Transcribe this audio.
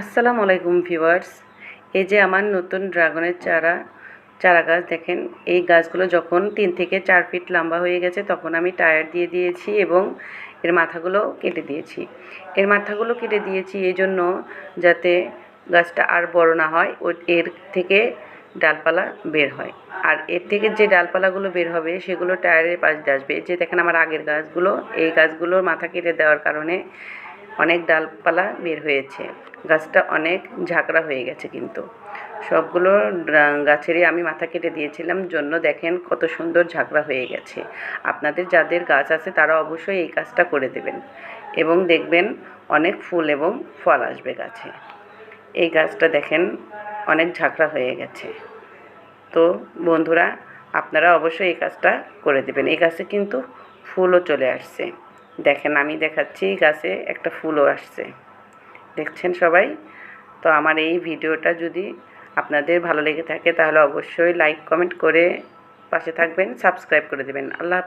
আসসালামু আলাইকুম ভিউয়ার্স। এই যে আমার নতুন ড্রাগনের চারা চারা গাছ দেখেন, এই গাছগুলো যখন তিন থেকে চার ফিট লম্বা হয়ে গেছে, তখন আমি টায়ার দিয়ে দিয়েছি এবং এর মাথাগুলো কেটে দিয়েছি। এর মাথাগুলো কেটে দিয়েছি এই জন্য যাতে গাছটা আর বড় না হয়, ও এর থেকে ডালপালা বের হয়। আর এর থেকে যে ডালপালাগুলো বের হবে, সেগুলো টায়ারের পাশ দিয়ে আসবে। যে দেখেন আমার আগের গাছগুলো, এই গাছগুলোর মাথা কেটে দেওয়ার কারণে অনেক ডালপালা বের হয়েছে। গাছটা অনেক ঝাঁকড়া হয়ে গেছে কিন্তু। সবগুলো গাছেরই আমি মাথা কেটে দিয়েছিলাম জন্য দেখেন কত সুন্দর ঝাঁকড়া হয়ে গেছে। আপনাদের যাদের গাছ আছে তারা অবশ্যই এই কাজটা করে দেবেন এবং দেখবেন অনেক ফুল এবং ফল আসবে গাছে। এই গাছটা দেখেন অনেক ঝাঁকড়া হয়ে গেছে। তো বন্ধুরা, আপনারা অবশ্যই এই কাজটা করে দেবেন। এই গাছে কিন্তু ফুলও চলে আসছে। দেখেন, আমি দেখাচ্ছি গাছে একটা ফুলও আসছে। দেখছেন সবাই? তো আমার এই ভিডিওটা যদি আপনাদের ভালো লেগে থাকে, তাহলে অবশ্যই লাইক কমেন্ট করে পাশে থাকবেন সাবস্ক্রাইব করে দেবেন। আল্লাহ